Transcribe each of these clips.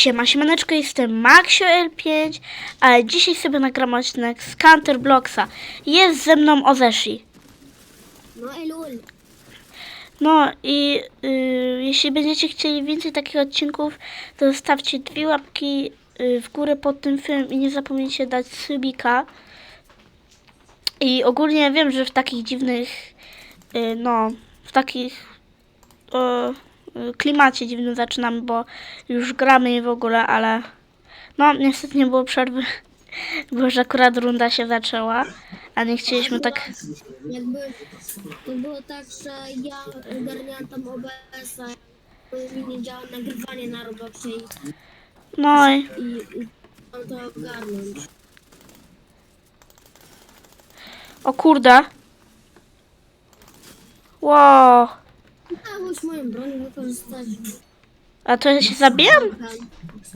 Siema, siemaneczko, jestem Maxio L5, ale dzisiaj sobie nagram odcinek z Counterblocksa. Jest ze mną Ozeshi. No elul. No i y, jeśli będziecie chcieli więcej takich odcinków, to zostawcie dwie łapki y, w górę pod tym filmem i nie zapomnijcie dać subika. I ogólnie wiem, że w takich dziwnych, y, no, w takich y, klimacie dziwnym zaczynamy, bo już gramy i w ogóle, ale no niestety nie było przerwy, bo już akurat runda się zaczęła, a nie chcieliśmy tak... Jakby to było tak, że ja ogarniałam tam OBS-a, mi nie działa nagrywanie na Robloxie i, No i... i, i to ogarnąć. O kurde. Wow. A choć moją broń wykorzystać. A to ja się zabijam?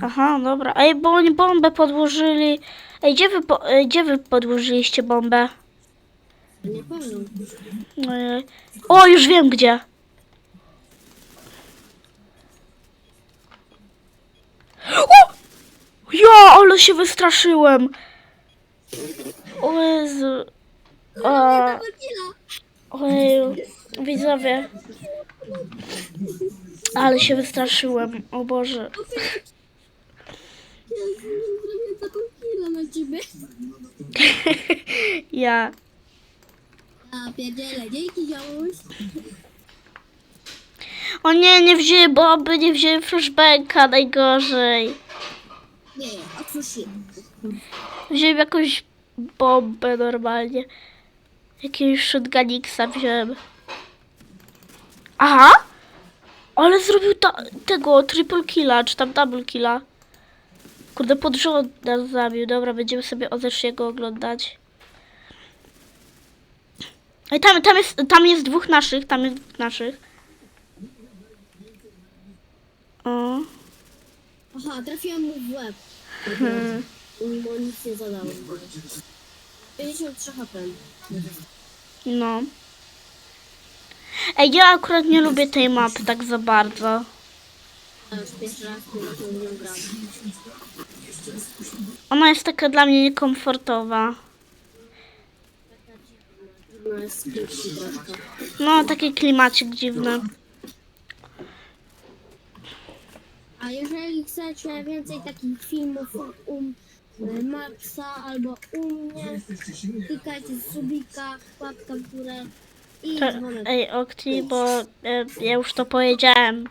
Aha, dobra. Ej, bo oni bombę podłożyli. Ej, gdzie wy, po, gdzie wy podłożyliście bombę? Nie powiem. Ojej. O, już wiem gdzie. O! Ja, ale się wystraszyłem. O Jezu. O, ojeju. Widzowie. Ale się wystraszyłem. O Boże. Ja zrobię taką chwilę na ciebie. Ja. A pierdziele, dzięki ziomuś. O nie, nie wzięły bomby, nie wzięły flashbacka, najgorzej. Nie, otwórz się. Wziąłem jakąś bombę normalnie. Jakiegoś shotguniksa wziąłem. Aha! Ale zrobił ta, tego triple killa, czy tam double killa. Kurde, pod rząd nas zabił. Dobra, będziemy sobie Ozeshiego oglądać. Ej, tam, tam, jest, tam jest dwóch naszych, tam jest dwóch naszych. O. Aha, trafiłam mu w łeb. Hmm. Mimo nic nie zadałem. 53 HP. No. Ej, ja akurat nie lubię tej mapy tak za bardzo. Ona jest taka dla mnie niekomfortowa. No taki klimacik dziwny. A jeżeli chcecie więcej takich filmów u e, Maxa albo u mnie, klikajcie subika, łapka w górę i To, dzwonek. ej, Okti, bo e, ja już to powiedziałem.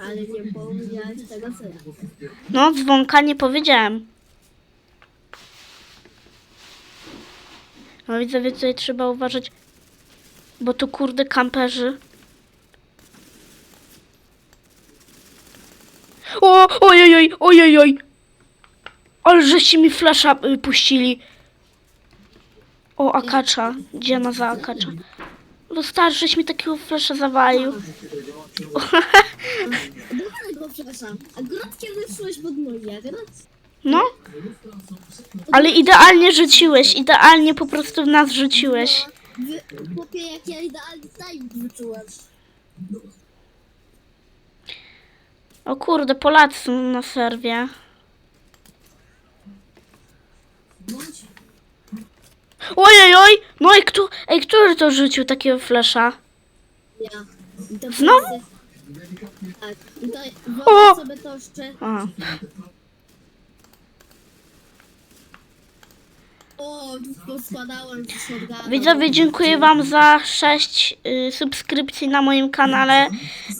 Ale nie powiedziałeś tego co ja. No, dzwonka nie powiedziałem. No widzowie, tutaj trzeba uważać, bo tu kurde kamperzy. O, ojej, ojej, Ale żeście mi flasza y, puścili. O, akacza. Gdzie ona za akacza? No stary, żeś mi takiego flasza zawalił. No. Ale idealnie rzuciłeś, idealnie po prostu w nas rzuciłeś. Chłopie, jak ja idealny timing wyczułem. O kurde, Polacy są na serwie. Ojej, oj! No i kto, ej, który to rzucił takiego flesza? Ja. To Znowu? Tak. To O! sobie to jeszcze. A. O, poskładałem ci shotguna. Widzowie, dziękuję wam za 6 y, subskrypcji na moim kanale.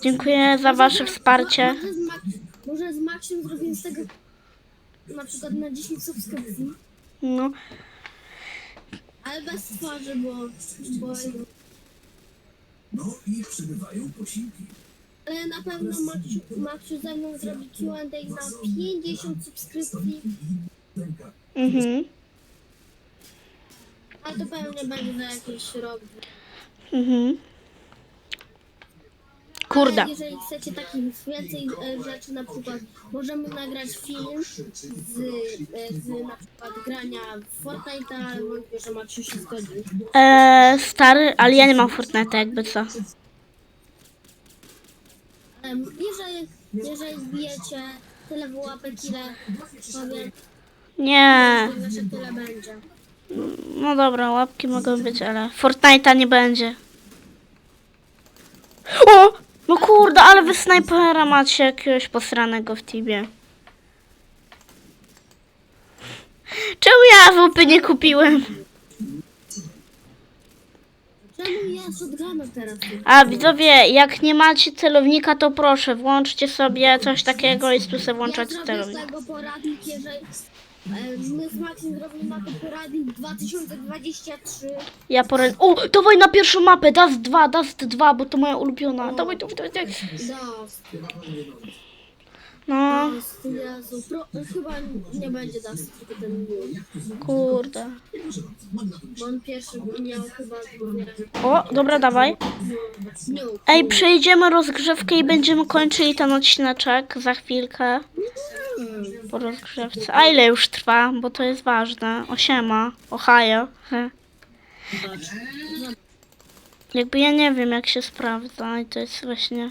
Dziękuję za wasze wsparcie. Może z, Max, może z Maxiem zrobimy z tego na przykład na 10 subskrypcji, No. ale bez twarzy, bo, bo No i przybywają posiłki. ale na pewno Maxiu, Maxiu ze mną zrobi Q&A na 50 subskrypcji, Mhm. ale to pewnie będzie za jakiś rok. Mhm. Kurde. Jeżeli chcecie takich więcej e, rzeczy, na przykład możemy nagrać film z, e, z na przykład grania w Fortnite, ale wątpię, że Maxiu się zgodzi. Eee, stary, ale ja nie mam Fortnite jakby co. Em, Jeżeli Jeżeli zbijecie tyle łapek, ile powiem, Nie. że tyle będzie. No dobra, łapki mogą być, ale Fortnite'a nie będzie. O! No kurde, ale wy snajpera macie jakiegoś posranego w teamie. Czemu ja AWP nie kupiłem? Czemu ja shotguna teraz? nie? A widzowie, jak nie macie celownika, to proszę, włączcie sobie coś takiego i tu sobie Ja włączać zrobię z celownik. tego poradnik, jeżeli my z Maxim zrobimy na to poradnik 2023. Ja porę... O, dawaj na pierwszą mapę, Dust 2, Dust 2, bo to moja ulubiona. Dawaj, dawaj, dawaj, dawaj. Dust. No, Dust, Jezu. Pro, chyba nie będzie Dust, tylko ten kurde. Bo on pierwszy miał chyba O, dobra, dawaj. Ej, przejdziemy rozgrzewkę i będziemy kończyli ten odcineczek za chwilkę po rozgrzewce. A ile już trwa? Bo to jest ważne. Osiema. Ohio. He. Jakby ja nie wiem jak się sprawdza i to jest właśnie...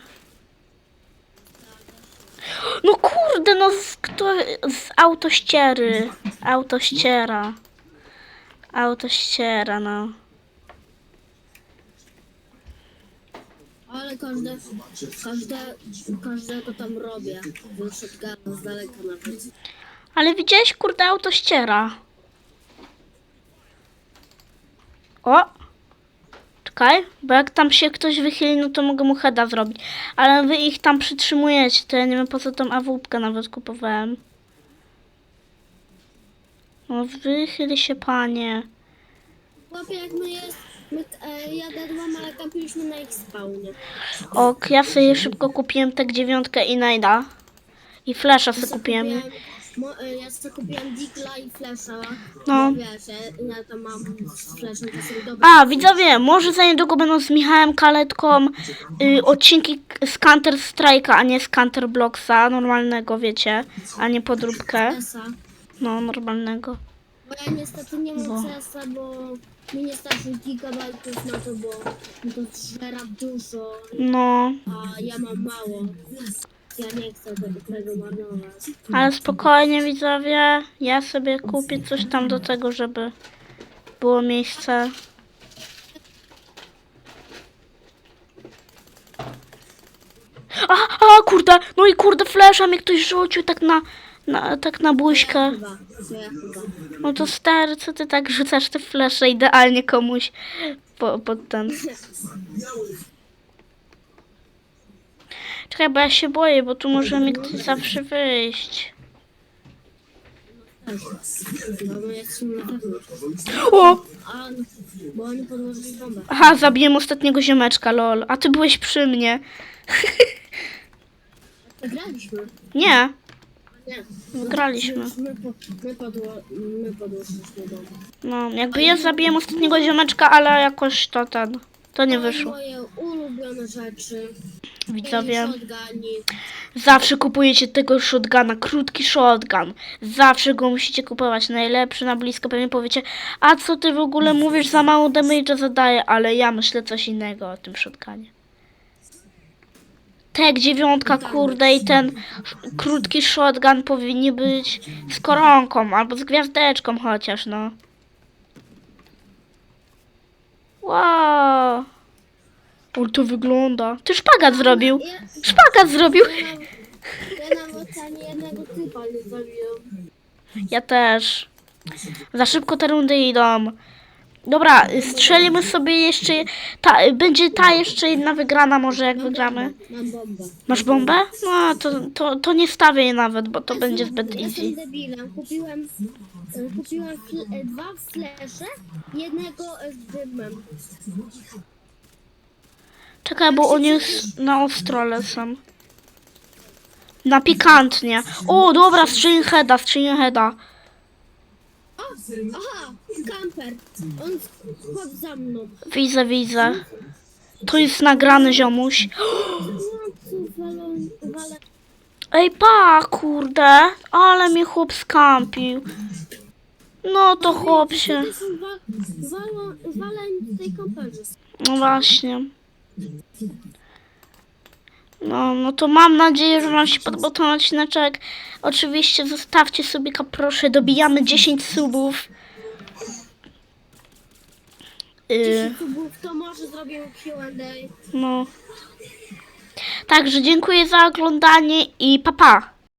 No kurde, no z, kto, z autościery. Autościera. Autościera, no. Ale każde, każde, każdego tam robię. Z daleka nawet. Ale widziałeś, kurde, auto ściera. O! Czekaj, bo jak tam się ktoś wychyli, no to mogę mu heada zrobić. Ale wy ich tam przytrzymujecie, to ja nie wiem po co tą awupkę nawet kupowałem. No wychyl się, panie. Chłopie, jak my jest, my, e, ja dadłam, ale kampiliśmy na ich spawnie. Ok, ja sobie szybko kupiłem tę dziewiątkę i najda. I flasha sobie kupiłem. Mo, e, ja sobie kupiłem Digla i Flasha. No. Wiesz, ja, tam mam z Flashem, to są dobre. A, widzowie, może za niedługo będą z Michałem Kaletką y, odcinki z Counter Strike'a, a nie z Counter Blocksa, normalnego, wiecie, a nie podróbkę. No, normalnego. Bo ja niestety nie Bo- mam CS-a, bo mi nie starczy gigabajtów na to, bo mi to żera dużo, No, a ja mam mało. Ja nie chcę tego, tego marnować. ale spokojnie, widzowie, ja sobie kupię coś tam do tego, żeby było miejsce. A, a, kurde, no i kurde, flesza mnie ktoś rzucił tak na, na, tak na buźkę. Chyba, to ja chyba. No to stary, co ty tak rzucasz te flesze idealnie komuś po, pod ten. Czekaj, bo ja się boję, bo tu może mi ktoś zawsze wyjść. Na pewno. O! A, bo oni podłożyli bombę. Aha, zabiłem ostatniego ziomeczka, lol. A ty byłeś przy mnie. Nie, Nie. wygraliśmy. My, po, my, podło, my podłożyliśmy bombę. No, jakby ja zabiłem ostatniego ziomeczka, ale jakoś to ten. To nie wyszło. Moje ulubione rzeczy. Widzowie. Zawsze kupujecie tego shotguna, krótki shotgun. Zawsze go musicie kupować, najlepszy na blisko. Pewnie powiecie, a co ty w ogóle mówisz, za mało damage'a zadaje, ale ja myślę coś innego o tym shotgunie. Tek dziewiątka, kurde, i ten krótki shotgun powinni być z koronką albo z gwiazdeczką chociaż, no. Wow. Ale to wygląda. Ty szpagat zrobił. Ja, Szpagat zrobił. ja, na- ja nawet ani jednego typa nie zabiłem. Ja też. Za szybko te rundy idą. Dobra, strzelimy sobie jeszcze. Ta, będzie ta jeszcze jedna wygrana, może jak wygramy. Mam bombę. Masz bombę? No, to, to, to nie stawię jej nawet, bo to będzie zbyt Ja easy. Jestem debilem. Kupiłem, kupiłem fl, dwa flesze, jednego z dymem. Czekaj, bo oni s- na ostro lecą. Na pikantnie. O, dobra, strzelił heada, strzelił heada. O, aha, kamper. On chodź za mną. Widzę, widzę. To jest nagrany ziomuś. Ej, pa, kurde, ale mnie chłop skampił. No to chłop się. Tej kamperze. No właśnie. No, no to mam nadzieję, że Wam się podobał ten odcineczek. Oczywiście zostawcie subika, proszę. Dobijamy 10 subów. Yy, 10 subów, to może zrobimy Q&A. no. Także dziękuję za oglądanie i pa pa.